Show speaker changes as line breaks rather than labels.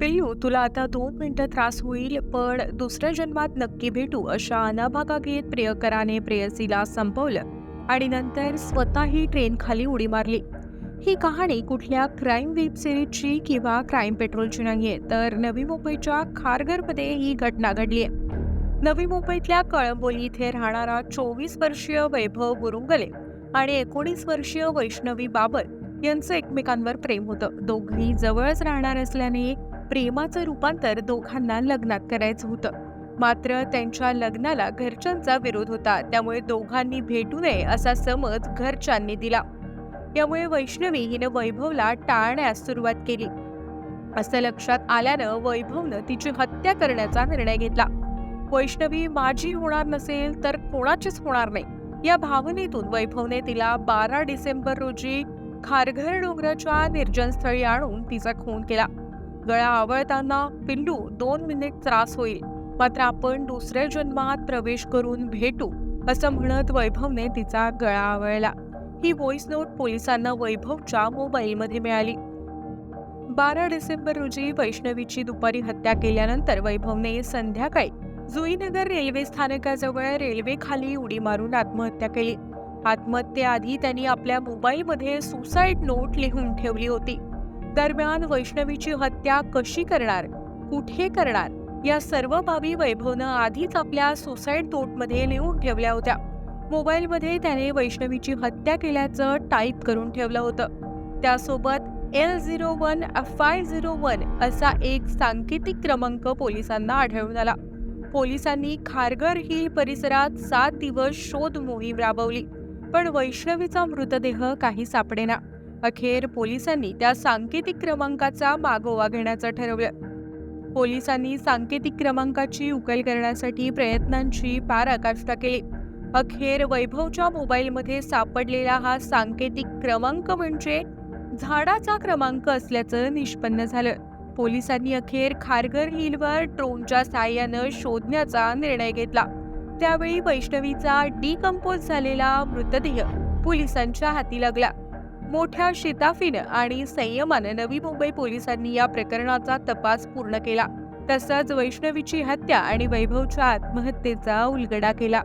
पिल्लू तुला आता दोन मिनटं त्रास होईल पण दुसऱ्या जन्मात नक्की भेटू अशा अनाभागा घेत प्रियकराने प्रेयसीला संपवलं आणि नंतर स्वतःही ट्रेन खाली उडी मारली. ही कहाणी कुठल्या क्राईम वेब सिरीजची किंवा क्राईम पेट्रोलची नाहीये तर नवी मुंबईच्या खारघरमध्ये ही घटना घडली आहे नवी मुंबईतल्या कळंबोली इथे राहणारा चोवीस वर्षीय वैभव बुरुंगले आणि एकोणीस वर्षीय वैष्णवी बाबर यांचं एकमेकांवर प्रेम होतं. दोघंही जवळच राहणार असल्याने प्रेमाचं रूपांतर दोघांना लग्नात करायचं होतं. मात्र त्यांच्या लग्नाला घरच्यांचा विरोध होता. त्यामुळे दोघांनी भेटू नये असा समज घरच्यांनी दिला. यामुळे वैष्णवी हिनं वैभवला टाळण्यास सुरुवात केली. असं लक्षात आल्यानं वैभवनं तिची हत्या करण्याचा निर्णय घेतला. वैष्णवी माझी होणार नसेल तर कोणाचीच होणार नाही. या भावनेतून वैभवने तिला बारा डिसेंबर रोजी खारघर डोंगराच्या निर्जनस्थळी आणून तिचा खून केला. गळा आवळताना पिल्लू दोन मिनिट त्रास होईल. मात्र आपण दुसऱ्या जन्मात प्रवेश करून भेटू असं म्हणत वैभवने तिचा गळा आवळला. ही व्हॉइस नोट पोलिसांना वैभवच्या मोबाईलमध्ये मिळाली. बारा डिसेंबर रोजी वैष्णवीची दुपारी हत्या केल्यानंतर वैभवने संध्याकाळी जुईनगर रेल्वे स्थानकाजवळ रेल्वे खाली उडी मारून आत्महत्या केली. आत्महत्येआधी त्यांनी आपल्या मोबाईलमध्ये सुसाईड नोट लिहून ठेवली होती. दरम्यान वैष्णवीची हत्या कशी करणार? कुठे करणार? या सर्व बाबी वैभवनं आधीच आपल्या सुसाईड नोटमध्ये लिहून ठेवल्या होत्या. मोबाईलमध्ये त्याने वैष्णवीची हत्या केल्याचं टाईप करून ठेवलं होतं. त्यासोबत L zero one five zero one असा एक सांकेतिक क्रमांक पोलिसांना आढळून आला. पोलिसांनी खारघर हिल परिसरात सात दिवस शोध मोहीम राबवली. पण वैष्णवीचा मृतदेह काही सापडेना. अखेर पोलिसांनी त्या सांकेतिक क्रमांकाचा मागोवा घेण्याचं ठरवलं. पोलिसांनी सांकेतिक क्रमांकाची उकल करण्यासाठी प्रयत्नांची पाराकाष्ठा केली. अखेर वैभवच्या मोबाईलमध्ये सापडलेला हा सांकेतिक क्रमांक म्हणजे झाडाचा क्रमांक असल्याचं निष्पन्न झालं. पोलिसांनी अखेर खारघर हिलवर ड्रोनच्या साहाय्यानं शोधण्याचा निर्णय घेतला. त्यावेळी वैष्णवीचा डिकम्पोज झालेला मृतदेह पोलिसांच्या हाती लागला. मोठ्या शिताफीनं आणि संयमानं नवी मुंबई पोलिसांनी या प्रकरणाचा तपास पूर्ण केला. तसंच वैष्णवीची हत्या आणि वैभवच्या आत्महत्येचा उलगडा केला.